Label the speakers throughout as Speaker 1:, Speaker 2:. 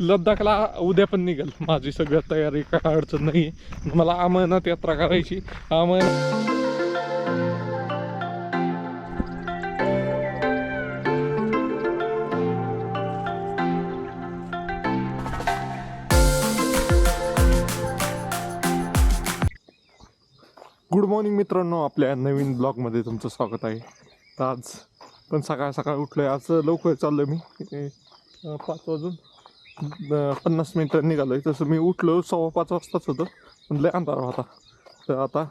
Speaker 1: लद्दाखला उद्या पण निघेल. माझी सगळं तयारी काय अडचण नाही. मला अमरनाथ यात्रा करायची. अमर गुड मॉर्निंग मित्रांनो आपल्या नवीन ब्लॉगमध्ये तुमचं स्वागत आहे. तर आज पण सकाळ सकाळ उठलो आहे आज लवकर चाललो मी. पाच वाजून. पन्नास मिनटं निघालो आहे तसं मी उठलो सव्वा पाच वाजताच होतं. पण लय अंधार होता. तर आता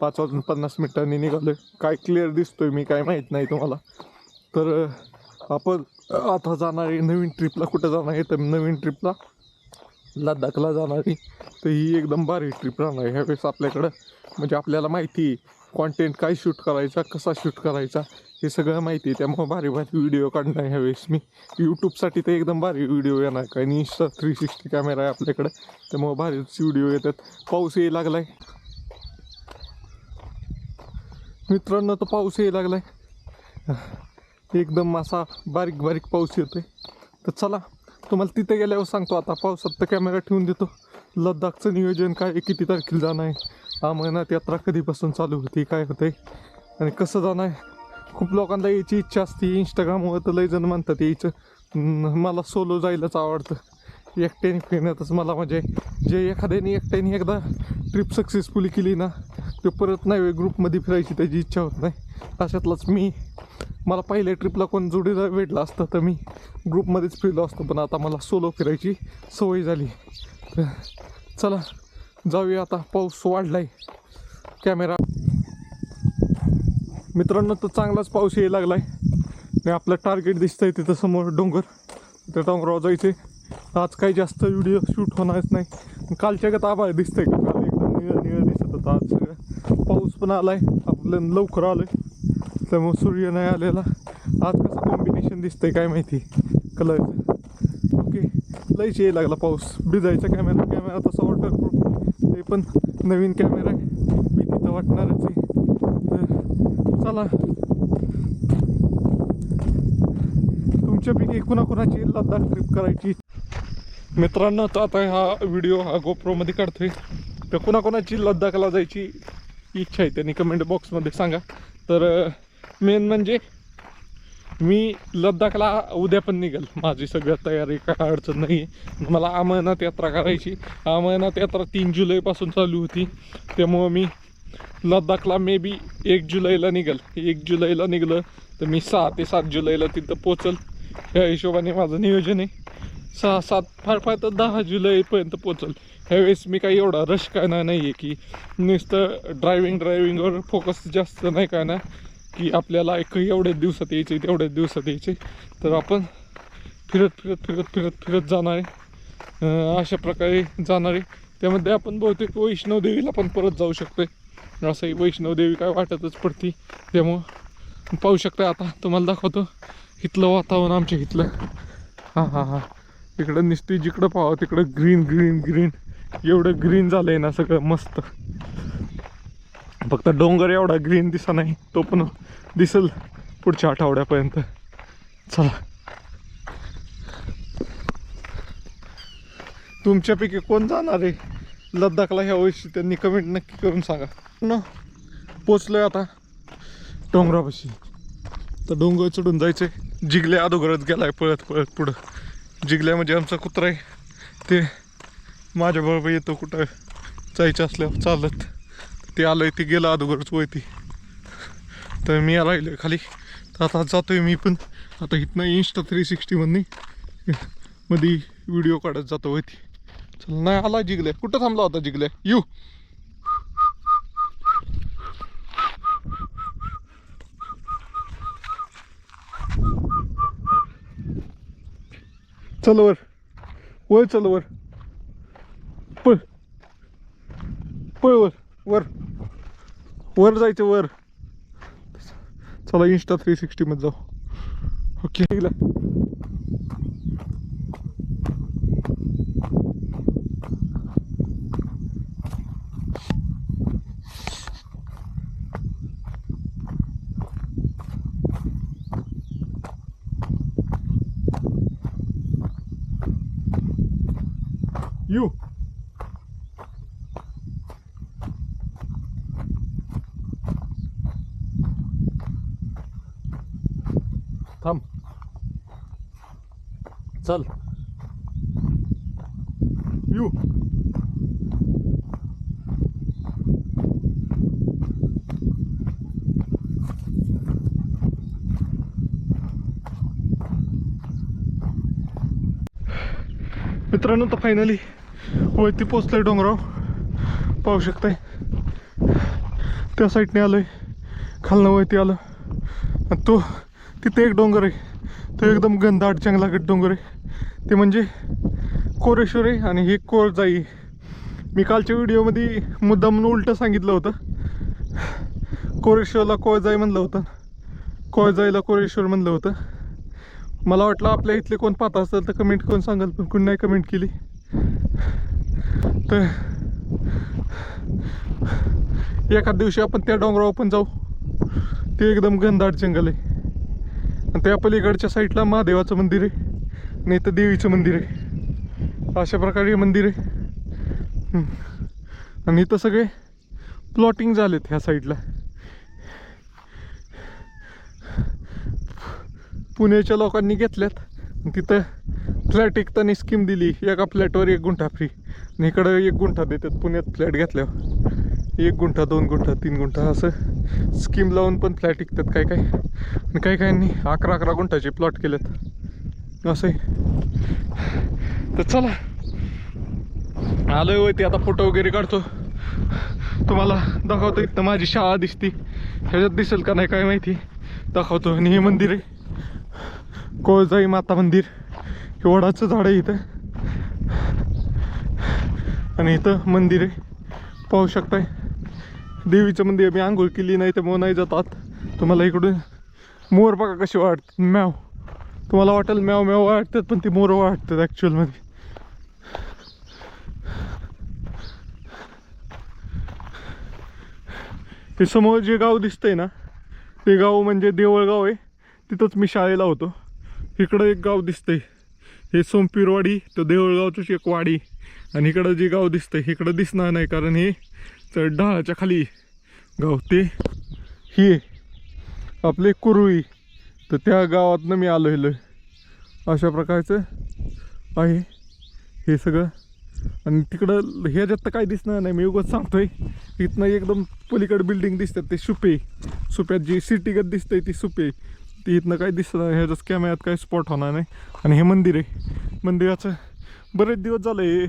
Speaker 1: पाच वाजून पन्नास मिनटांनी निघालो आहे काय क्लिअर दिसतो आहे मी काय माहीत नाही तुम्हाला. तर आपण आता जाणार आहे नवीन ट्रिपला कुठं जाणार आहे तर नवीन ट्रिपला लद्दाखला जाणारी तर ही एकदम भारी ट्रिप राहणार आहे. ह्यावेळेस आपल्याकडं म्हणजे आपल्याला माहिती आहे कॉन्टेंट काय शूट करायचा कसा शूट करायचा. हे सगळं माहिती आहे त्यामुळे भारी भारी व्हिडिओ काढणार ह्यावेळेस मी. यूट्यूबसाठी तर एकदम भारी व्हिडिओ येणार काय आणि इंस्टा थ्री सिक्स्टी कॅमेरा आहे आपल्याकडे. त्यामुळे भारीच व्हिडिओ येतात. पाऊस यायला लागलाय. मित्रांनो तर पाऊस यायला लागलाय. एकदम असा बारीक बारीक पाऊस येतोय. तर चला तुम्हाला तिथे गेल्यावर सांगतो. आता पावसात तर कॅमेरा ठेवून देतो. लद्दाखचं नियोजन काय किती तारखेला जाणं आहे. अमरनाथ यात्रा कधीपासून चालू होती काय होते आणि कसं जाणं आहे. खूप लोकांना यायची इच्छा असते. इंस्टाग्रामवर तर लय जण म्हणतात यायचं मला सोलो जायलाच आवडतं. एकट्याने फिरण्यातच मला म्हणजे जे एखाद्याने एकट्याने एकदा ट्रिप सक्सेसफुली केली ना ते परत नाही ग्रुपमध्ये फिरायची त्याची इच्छा होत नाही. अशातलाच मी मला पहिल्या ट्रिपला कोण जोडीदार भेटला असतं तर मी ग्रुपमध्येच फिरलो असतो. पण आता मला सोलो फिरायची सवय झाली. तर चला जाऊया आता. पाऊस वाढलाय. कॅमेरा मित्रांनो तर चांगलाच पाऊस यायला लागलाय. आणि आपलं टार्गेट दिसतंय तिथं समोर डोंगर. त्या डोंगरावर जायचे आज काही जास्त व्हिडिओ शूट होणारच नाही. कालच्या गत आभाळ दिसतंय. का काल एकदम निळ निळ दिसत होतं. आज सगळं पाऊस पण आला आहे आपलं लवकर आलं आहे त्यामुळे सूर्य नाही आलेला. आज कसं कॉम्बिनेशन दिसतंय काय माहिती? कलरचं ओके लयच यायला लागला पाऊस. भिजायचा कॅमेरा कॅमेरा तसा वॉटरप्रूफ ते पण नवीन कॅमेरा आहे. मी तिथं वाटणारच आहे. चला. तुमच्यापैकी कुणाकुणाची लद्दाख ट्रिप करायची? मित्रांनो तर आता हा व्हिडिओ हा गोप्रोमध्ये काढतोय. तर कुणाकुणाची लद्दाखला जायची इच्छा आहे त्यांनी कमेंट बॉक्समध्ये सांगा. तर मेन म्हणजे मी लद्दाखला उद्या पण निघेल. माझी सगळ्यात तयारी काय अडचण नाही मला अमरनाथ यात्रा करायची. अमरनाथ यात्रा तीन जुलैपासून चालू होती. त्यामुळं मी लद्दाखला मे बी एक जुलैला निघल. एक जुलैला निघलं तर मी सहा ते सात जुलैला तिथं पोचल. ह्या हिशोबाने माझं नियोजन आहे. सहा सात फार फार तर दहा जुलैपर्यंत पोचल. ह्यावेळेस मी काही एवढा रश काय नाही आहे की नुसतं ड्रायव्हिंग ड्रायव्हिंगवर फोकस जास्त नाही काय की आपल्याला एक एवढ्याच दिवसात यायचे तेवढ्याच दिवसात यायचे तर आपण फिरत फिरत फिरत फिरत फिरत जाणार आहे. अशा प्रकारे जाणार आहे. त्यामध्ये आपण बहुतेक वैष्णवदेवीला पण परत जाऊ शकतो शकतोय असंही वैष्णवदेवी काय वाटतच पडती. त्यामुळं पाहू शकता आता. तुम्हाला दाखवतो. इथलं वातावरण आमच्या इथलं. हां हां हां. इकडं निसती जिकडं पाहावं तिकडं ग्रीन ग्रीन ग्रीन एवढं ग्रीन झालंय ना सगळं मस्त. फक्त डोंगर एवढा ग्रीन दिसा नाही तो पण दिसल पुढच्या आठवड्यापर्यंत. चला. तुमच्यापैकी कोण जाणार आहे? लद्दाखला ह्या वर्षी त्यांनी कमेंट नक्की करून सांगा. न पोचलोय आता डोंगरापाशी. तर डोंगर चढून जायचंय. जिगल्या गेला गेलाय पळत पळत पुढं. जिगल्या म्हणजे आमचा कुत्रा आहे. ते माझ्याबरोबर येतो कुठं? जायचं असल्यावर चालत. ते आलंय ते गेलं अधोगरच वयती तर मी राहिलो खाली. तर आता जातोय मी पण. आता इथनं इन्स्टा थ्री सिक्स्टीमधनी मध्ये व्हिडिओ काढत जातो वयती चल नाही आला जिगले. कुठं थांबला होता जिगले? येऊ चल वर. वय चल वर. पळ. पळ वर. वर. वर जायचं वर. चला इन्स्टा थ्री सिक्स्टीमध्ये जाऊ. Okay You. थांब चल यू मित्रांनो तर फायनली वरती पोचलोय डोंगराव. पाहू शकताय. त्या साईडने आलोय. खालनं वरती आलं. आणि तो तिथे एक डोंगर आहे. तो एकदम गंधाट जंगलागट डोंगर आहे. ते म्हणजे कोरेश्वर आहे आणि हे कोरजाई मी कालच्या व्हिडिओमध्ये मुद्दाम म्हणून उलटं सांगितलं होतं. कोरेश्वरला कोळजाई म्हणलं होतं. कोळजाईला कोरेश्वर म्हणलं होतं. मला वाटलं आपल्या इथले कोण पाहता असेल तर कमेंट करून सांगाल पण कोणी नाही कमेंट केली. तर एखाद दिवशी आपण त्या डोंगरावर पण जाऊ. ते एकदम घनदाट जंगल आहे. आणि त्या पलीकडच्या साईडला महादेवाचं मंदिर आहे आणि इथं देवीचं मंदिर आहे. अशा प्रकारे मंदिर आहे. आणि इथं सगळे प्लॉटिंग झालेत ह्या साईडला. पुण्याच्या लोकांनी घेतल्यात. तिथं फ्लॅट विकताना स्कीम दिली. एका फ्लॅटवर एक गुंठा फ्री आणि इकडं एक गुंठा देतात पुण्यात फ्लॅट घेतल्यावर. एक गुंठा दोन गुंठा तीन गुंठा असं स्कीम लावून पण फ्लॅट विकतात काय काय. आणि काही काहींनी अकरा अकरा गुंठाचे प्लॉट केलेत. असं आहे तर चला. आलोय होय ते आता फोटो वगैरे काढतो. तुम्हाला दाखवतो इथं माझी शाळा दिसती. ह्याच्यात दिसेल का नाही काय माहिती. दाखवतो. आणि हे मंदिर आहे. कोळजाई माता मंदिर. हे वडाचं झाड आहे इथं. आणि इथं मंदिर आहे. पाहू शकताय. देवीचं मंदिर मी आंघोळ केली नाही तर मग नाही जातात तुम्हाला इकडून मोर बघा कसे वाटतात म्याव. तुम्हाला वाटेल म्याव म्याव वाटतात पण ते मोर वाटतात ॲक्च्युअलमध्ये हे समोर जे गाव दिसतंय ना ते गाव म्हणजे देवळगाव आहे. तिथंच मी शाळेला होतो. इकडं एक गाव दिसतंय. हे सोमपीरवाडी तर देवळगावचंच एक वाडी. आणि इकडं जे गाव दिसतं इकडं दिसणार नाही कारण हे तर ढाळाच्या खाली गाव. ते हे आपले कुरुळी. तर त्या गावातनं मी आलो अशा प्रकारचं आहे हे सगळं. आणि तिकडं ह्याच्यात तर काय दिसणार नाही मी उगाच सांगतोय. इथनं एकदम पलीकडे बिल्डिंग दिसतात ते सुपे. सुप्यात जी सिटीगत दिसतंय ती सुपे. ती इथनं काय दिसत नाही ह्याच्याच कॅमेऱ्यात काही स्पॉट होणार नाही. आणि हे मंदिर आहे. मंदिराचं बरेच दिवस झालं हे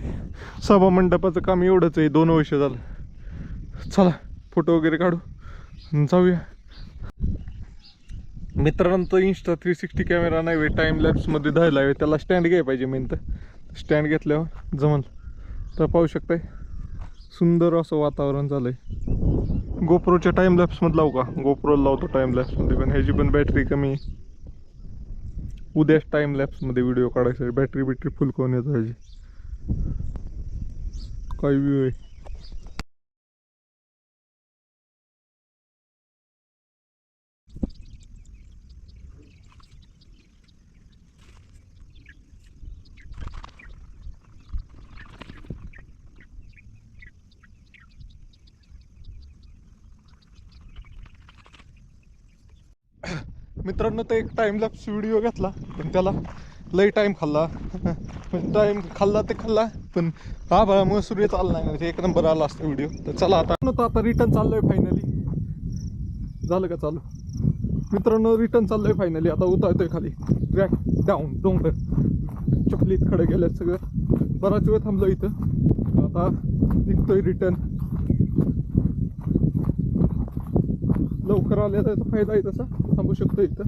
Speaker 1: सभा मंडपाचं काम एवढंच आहे दोन वर्ष झालं. चला फोटो वगैरे काढू जाऊया. मित्रांनो इन्स्टा थ्री सिक्स्टी कॅमेरा नाही टाईम लॅप्समध्ये धायला आहे त्याला स्टँड घ्याय पाहिजे मेन तर. स्टँड घेतल्यावर जमल. तर पाहू शकताय सुंदर असं वातावरण झालं आहे गोप्रोच्या टाइम लॅप्समध्ये लावू का? गोप्रोला लावतो टाइम लॅप्समध्ये पण ह्याची पण बॅटरी कमी आहे. उद्याच टाइम लॅप्समध्ये व्हिडिओ काढायचा आहे. बॅटरी फुल करून येतो ह्याची. काय व्ह्यू आहे. मित्रांनो तर एक टाइम लॅप्स व्हिडिओ घेतला पण त्याला लई टाईम खाल्ला. टाईम खाल्ला ते खाल्ला पण हा बघा मग सूर्य चालला नाही. म्हणजे एक नंबर आला असतो व्हिडिओ तर चला आता. नव्हतं आता रिटर्न चाललोय फायनली झालं का चालू? मित्रांनो रिटर्न चाललोय फायनली आता उतरतोय खाली. ट्रॅक डाऊन डोंगर. चपलीत खडे गेल्यात सगळं. बराच वेळ थांबलो इथं. आता निघतोय रिटर्न लवकर आल्या तर फायदा आहे तसा. थांबू शकतो इथं.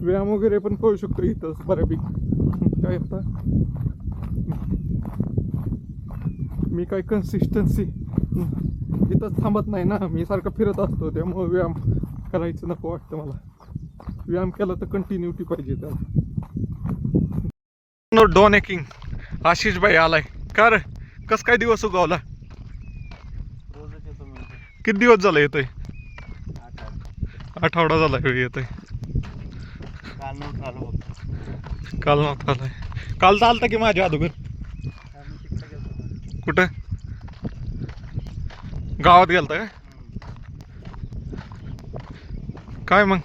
Speaker 1: व्यायाम वगैरे पण करू शकतो इथं बऱ्यापैकी. काय आता? मी काय कन्सिस्टन्सी इथंच थांबत नाही ना. मी सारखं फिरत असतो त्यामुळे व्यायाम करायचं नको वाटतं मला. व्यायाम केला तर कंटिन्युटी पाहिजे त्याला. डॉन एकिंग आशिष भाई आलाय. का रे? कस काय दिवस उगवला. किती दिवस झाला येतोय. आठवडा झाला वेळ येतोय.
Speaker 2: काल नव्हतं आलो
Speaker 1: काल नव्हता आलाय काल तर आलता की माझ्या अगोदर? कुठं? गावात गेलता काय? काय मग?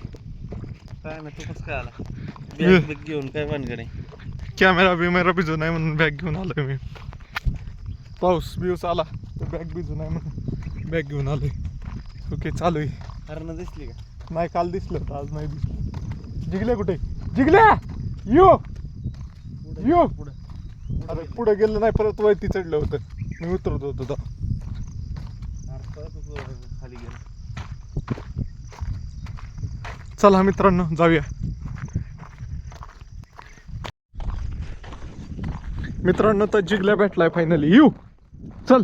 Speaker 2: काय ना तू कसं काय आला. बॅग घेऊन काय आहे?
Speaker 1: कॅमेरा बिमेरा भिजून आहे म्हणून बॅग घेऊन आलोय मी. पाऊस बिऊस आला तर बॅग भिजून आहे म्हणून बॅग घेऊन आलोय. ओके चालू आहे.
Speaker 2: हरणं दिसली का?
Speaker 1: नाही काल दिसलं तर आज नाही दिसलं. जिगल्या कुठे? जिगल्या यो! यो! अरे पुढे गेलं नाही परत वरती चढलं होतं. मी उतरत होतो
Speaker 2: तो. खाली गेलं
Speaker 1: चला मित्रांनो जाऊया. मित्रांनो तर जिगल्या भेटलाय फायनली येऊ चल.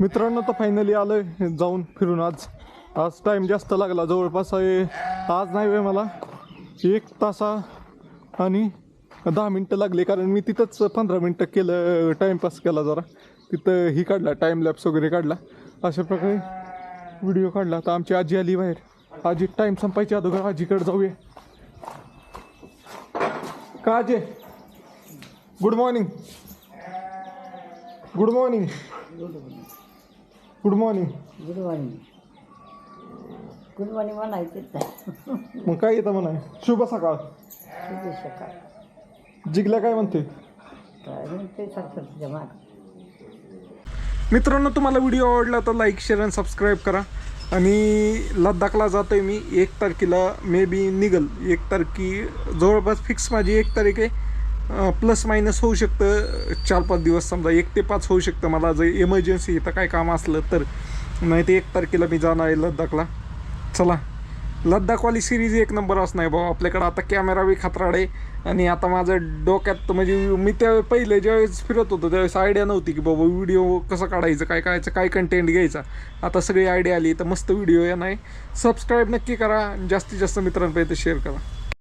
Speaker 1: मित्रांनो तर फायनली आलोय जाऊन फिरून आज. आज टाईम जास्त लागला जवळपास आहे आज नाही वे मला एक तासा आणि दहा मिनटं लागले कारण मी तिथंच पंधरा मिनटं केलं टाईमपास केला जरा. तिथं ही काढला टाईम लॅप्स वगैरे काढला. अशा प्रकारे व्हिडिओ काढला. तर आमची आजी आली बाहेर. आजी टाईम संपायची अगोदर आजीकडे जाऊया. का आजी? Good morning good morning good morning
Speaker 3: good morning good morning म्हणायचंच नाही
Speaker 1: मग काय येतं म्हणा शुभ सकाळ.
Speaker 3: तुझे सकाळ.
Speaker 1: जिगल्या काय म्हणते?
Speaker 3: काय म्हणते माग.
Speaker 1: मित्रांनो तुम्हाला व्हिडिओ आवडला तर लाईक शेअर आणि सबस्क्राईब करा. आणि लद्दाखला जातो आहे मी एक तारखेला मे बी निघल. एक तारखी जवळपास फिक्स माझी एक तारीख आहे. प्लस मायनस होऊ शकतं. चार पाच दिवस समजा एक ते पाच होऊ शकतं. मला जर इमर्जन्सी इथं काय काम असलं तर. नाही ते एक तारखेला मी जाणार आहे लद्दाखला. चला. लद्दाखवाली सिरीज एक नंबर असणार भाऊ. आपल्याकडं आता कॅमेरा बी खतराड आहे. आणि आता माझं डोक्यात म्हणजे मी त्यावेळी पहिले ज्यावेळेस फिरत होतो त्यावेळेस आयडिया नव्हती की बाबा व्हिडिओ कसं काढायचं काय करायचं काय कंटेंट घ्यायचा. आता सगळी आयडिया आली. तर मस्त व्हिडिओ येणार आहे. सबस्क्राईब नक्की करा. जास्तीत जास्त मित्रांपर्यंत शेअर करा.